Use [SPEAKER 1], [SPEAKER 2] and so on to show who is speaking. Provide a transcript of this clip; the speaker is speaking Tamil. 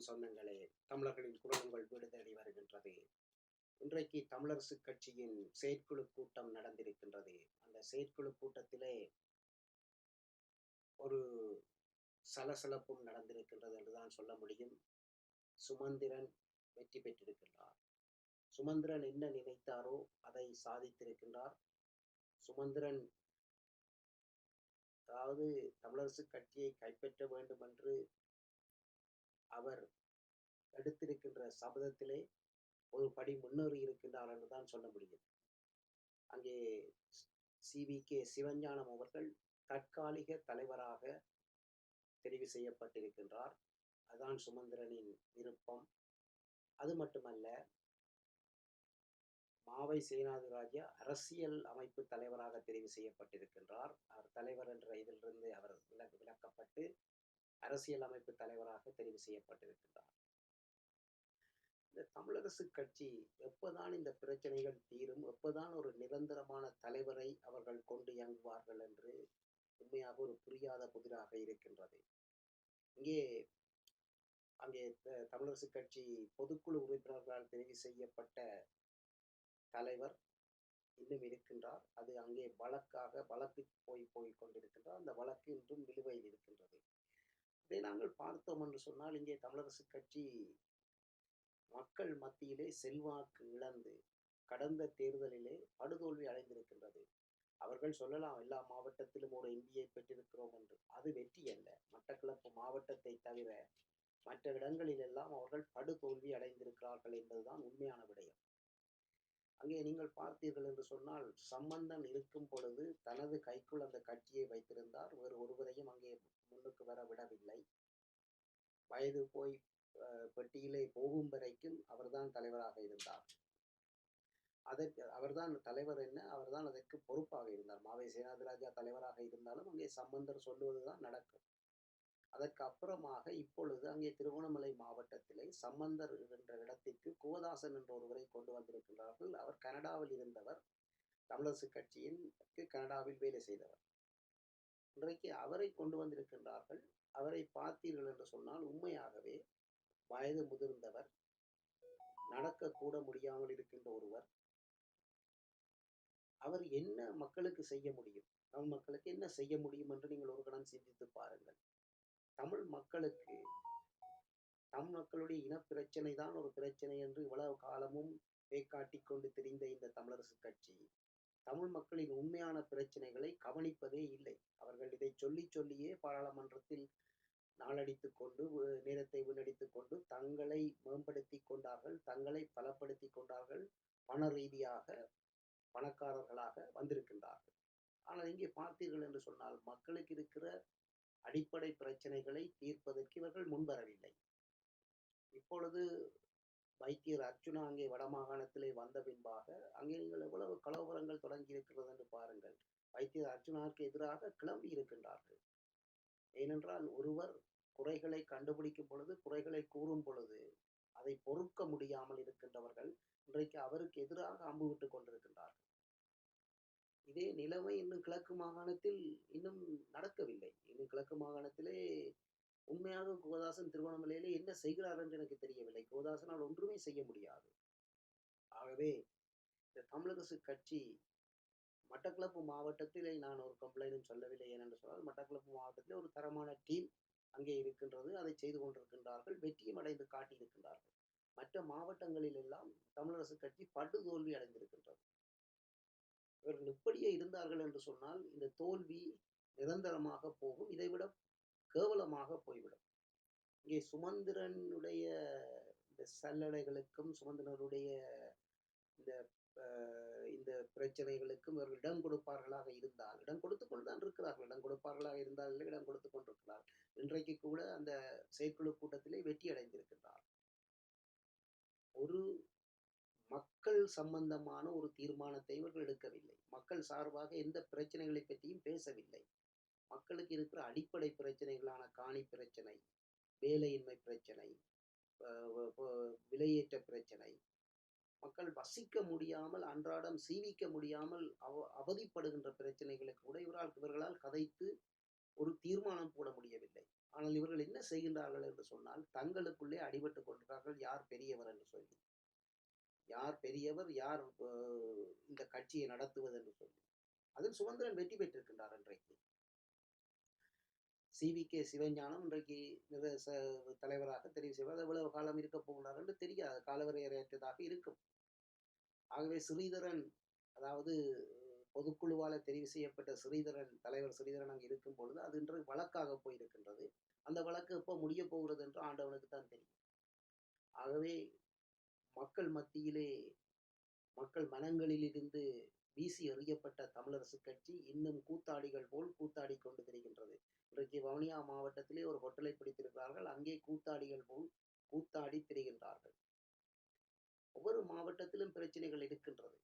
[SPEAKER 1] வணக்கம் சொந்தங்களே தமிழர்களின் குடும்பங்கள் வீடு தேடி வருகின்றது. இன்றைக்கு தமிழரசு கட்சியின் செயற்குழு கூட்டம் நடந்திருக்கின்றது. அந்த செயற்குழு கூட்டத்திலே ஒரு சலசலப்பும் நடந்திருக்கின்றது என்றுதான் சொல்ல முடியும். சுமந்திரன் வெற்றி பெற்றிருக்கின்றார். சுமந்திரன் என்ன நினைத்தாரோ அதை சாதித்திருக்கின்றார். சுமந்திரன் அதாவது தமிழரசு கட்சியை கைப்பற்ற வேண்டும் என்று அவர் எடுத்திருக்கின்ற சபதத்திலே ஒரு படி முன்னேறி இருக்கின்றார் என்று தான் சொல்ல முடியும் அங்கே சி வி கே சிவஞானம் அவர்கள் தற்காலிக தலைவராக தெரிவு செய்யப்பட்டிருக்கின்றார். அதுதான் சுமந்திரனின் விருப்பம். அது மட்டுமல்ல மாவை சேனாதிராஜா அரசியல் அமைப்பு தலைவராக தெரிவு செய்யப்பட்டிருக்கின்றார். அவர் தலைவர் என்ற இதிலிருந்து அரசியல் அமைப்பு தலைவராக தெரிவு செய்யப்பட்டிருக்கின்றார். இந்த தமிழரசு கட்சி எப்போதான் இந்த பிரச்சனைகள் தீரும் எப்போதான் ஒரு நிரந்தரமான தலைவரை அவர்கள் கொண்டு இயங்குவார்கள் என்று உண்மையாக ஒரு புரியாத புதிராக இருக்கின்றது. இங்கே அங்கே தமிழரசு கட்சி பொதுக்குழு உறுப்பினர்களால் தெரிவு செய்யப்பட்ட தலைவர் இன்னும் இருக்கின்றார். அது அங்கே வழக்காக வழக்கு போய் போய் கொண்டிருக்கின்றார். அந்த வழக்கு இன்றும் நிலுவையில் இருக்கின்றது. இதை நாங்கள் பார்த்தோம் என்று சொன்னால் இங்கே தமிழரசு கட்சி மக்கள் மத்தியிலே செல்வாக்கு இழந்து கடந்த தேர்தலிலே படுதோல்வி அடைந்திருக்கின்றது. அவர்கள் சொல்லலாம் எல்லா மாவட்டத்திலும் ஒரு எம்பியை பெற்றிருக்கிறோம் என்று. அது வெற்றி அல்ல. மட்டக்களப்பு மாவட்டத்தை தவிர மற்ற இடங்களில் எல்லாம் அவர்கள் படுதோல்வி அடைந்திருக்கிறார்கள் என்பதுதான் உண்மையான விடயம். அங்கே நீங்கள் பார்த்தீர்கள் என்று சொன்னால் சம்பந்தன் இருக்கும் பொழுது தனது கைக்குள் அந்த கட்சியை வைத்திருந்தார். வேறு ஒருவரையும் அங்கே முன்னுக்கு வர விடவில்லை. வயது போய் அஹ், பெட்டியிலே போகும் வரைக்கும் அவர்தான் தலைவராக இருந்தார். அதற்கு அவர்தான் தலைவர் என்ன? அவர்தான் அதற்கு பொறுப்பாக இருந்தார். மாவை சேனாதிராஜா தலைவராக இருந்தாலும் அங்கே சம்பந்தர் சொல்லுவதுதான் நடக்கும். அதற்கு அப்புறமாக இப்பொழுது அங்கே திருவண்ணாமலை மாவட்டத்திலே சம்பந்தர் என்ற இடத்திற்கு குவதாசன் என்ற ஒருவரை கொண்டு வந்திருக்கிறார்கள் அவர் கனடாவில் இருந்தவர். தமிழரசு கட்சியின் கனடாவில் வேலை செய்தவர். இன்றைக்கு அவரை கொண்டு வந்திருக்கின்றார்கள். அவரை பார்த்தீர்கள் என்று சொன்னால் உண்மையாகவே வயது முதிர்ந்தவர். நடக்க கூட முடியாமல் இருக்கின்ற ஒருவர். அவர் என்ன மக்களுக்கு செய்ய முடியும்? தமிழ் மக்களுக்கு என்ன செய்ய முடியும் என்று நீங்கள் ஒரு கணம் சிந்தித்து பாருங்கள். தமிழ் மக்களுக்கு தமிழ் மக்களுடைய இனப்பிரச்சனை தான் ஒரு பிரச்சனை என்று இவ்வளவு காலமும் பேக்காட்டி கொண்டு திரிந்த இந்த தமிழரசு கட்சி. தமிழ் மக்களின் உண்மையான பிரச்சனைகளை கவனிப்பதே இல்லை. அவர்கள் இதை சொல்லி சொல்லியே பாராளுமன்றத்தில் நாளடித்துக் கொண்டு நேரத்தை வீணடித்துக் கொண்டு தங்களை மேம்படுத்தி கொண்டார்கள் தங்களை பலப்படுத்தி கொண்டார்கள் பண ரீதியாக பணக்காரர்களாக வந்திருக்கின்றார்கள். ஆனால் இங்கே பார்த்தீர்கள் என்று சொன்னால் மக்களுக்கு இருக்கிற அடிப்படை பிரச்சனைகளை தீர்ப்பதற்கு இவர்கள் முன்வரவில்லை. இப்பொழுது வைத்தியர் அர்ச்சுனா அங்கே வடமாகாணத்திலே வந்த பின்பாக அங்கே நீங்கள் எவ்வளவு கலவரங்கள் தொடங்கி இருக்கிறது என்று பாருங்கள். வைத்தியர் அர்ஜுனாவுக்கு எதிராக கிளம்பி இருக்கின்றார்கள். ஏனென்றால் ஒருவர் குறைகளை கண்டுபிடிக்கும் பொழுது குறைகளை கூறும் பொழுது அதை பொறுக்க முடியாமல் இருக்கின்றவர்கள் இன்றைக்கு அவருக்கு எதிராக அம்பு விட்டு கொண்டிருக்கின்றார்கள். இதே நிலைமை இன்னும் கிழக்கு மாகாணத்தில் இன்னும் நடக்கவில்லை. இன்னும் கிழக்கு மாகாணத்திலே உண்மையாக கோதாசன் திருவண்ணாமலையிலே என்ன செய்கிறார் என்று எனக்கு தெரியவில்லை. கோதாசனால் ஒன்றுமே செய்ய முடியாது. ஆகவே இந்த தமிழரசு கட்சி மட்டக்களப்பு மாவட்டத்திலே நான் ஒரு கம்ப்ளைண்டும் சொல்லவில்லை ஏனென்று சொன்னால் மட்டக்களப்பு மாவட்டத்திலே ஒரு தரமான டீம் அங்கே இருக்கின்றது. அதை செய்து கொண்டிருக்கின்றார்கள். வெற்றியும் அடைந்து காட்டியிருக்கின்றார்கள். மற்ற மாவட்டங்களில் எல்லாம் தமிழரசு கட்சி படுதோல்வி அடைந்திருக்கின்றது. இவர்கள் இப்படியே இருந்தார்கள் என்று சொன்னால் இந்த தோல்வி நிரந்தரமாக போகும். இதைவிட கேவலமாக போய்விடும். இங்கே சுமந்திரனுடைய இந்த சல்லடைகளுக்கும் சுமந்திரனுடைய இந்த இந்த பிரச்சனைகளுக்கும் இவர்கள் இடம் கொடுப்பார்களாக இருந்தால் இடம் கொடுத்து கொண்டு தான் இருக்கிறார்கள். இடம் கொடுப்பார்களாக இருந்தால் இல்லை, இடம் கொடுத்து கொண்டிருக்கிறார். இன்றைக்கு கூட அந்த செயற்குழு கூட்டத்திலே வெற்றி அடைந்திருக்கிறார் ஒரு மக்கள் சம்பந்தமான ஒரு தீர்மானத்தை இவர்கள் எடுக்கவில்லை. மக்கள் சார்பாக எந்த பிரச்சனைகளை பற்றியும் பேசவில்லை. மக்களுக்கு இருக்கிற அடிப்படை பிரச்சனைகளான காணி பிரச்சனை வேலையின்மை பிரச்சனை விலையேற்ற பிரச்சனை மக்கள் வசிக்க முடியாமல் அன்றாடம் சீவிக்க முடியாமல் அவ அவதிப்படுகின்ற பிரச்சனைகளுக்கு கூட இவரால் இவர்களால் கதைத்து ஒரு தீர்மானம் போட முடியவில்லை. ஆனால் இவர்கள் என்ன செய்கின்றார்கள் என்று சொன்னால் தங்களுக்குள்ளே அடிபட்டு கொள்கிறார்கள் யார் பெரியவர் என்று சொல்லி. யார் பெரியவர் யார் இந்த கட்சியை நடத்துவது என்று சொல்லி. அதில் சுமந்திரன் வெற்றி பெற்றிருக்கின்றார் இன்றைக்கு சிவி கே. சிவஞானம் இன்றைக்கு தலைவராக தெரிவு செய்வார். எவ்வளவு காலம் இருக்க போகிறார் என்று தெரியாது. காலவரையறையற்றதாக இருக்கும். ஆகவே ஸ்ரீதரன் அதாவது பொதுக்குழுவால் பொதுக்குழுவால தெரிவு செய்யப்பட்ட ஸ்ரீதரன் தலைவர் ஸ்ரீதரன் அங்கே இருக்கும் பொழுது அது இன்று வழக்காக போயிருக்கின்றது. அந்த வழக்கு எப்போ முடிய போகிறது என்று ஆண்டவனுக்கு தான் தெரியும். ஆகவே மக்கள் மத்தியிலே மக்கள் மனங்களிலிருந்து வீசி எறியப்பட்ட தமிழரசு கட்சி இன்னும் கூத்தாடிகள் போல் கூத்தாடி கொண்டு திரிகின்றது. இன்றைக்கு வவுனியா மாவட்டத்திலே ஒரு ஹோட்டலை பிடித்திருக்கிறார்கள். அங்கே கூத்தாடிகள் போல் கூத்தாடி திரிகின்றார்கள். ஒவ்வொரு மாவட்டத்திலும் பிரச்சனைகள் இருக்கின்றது.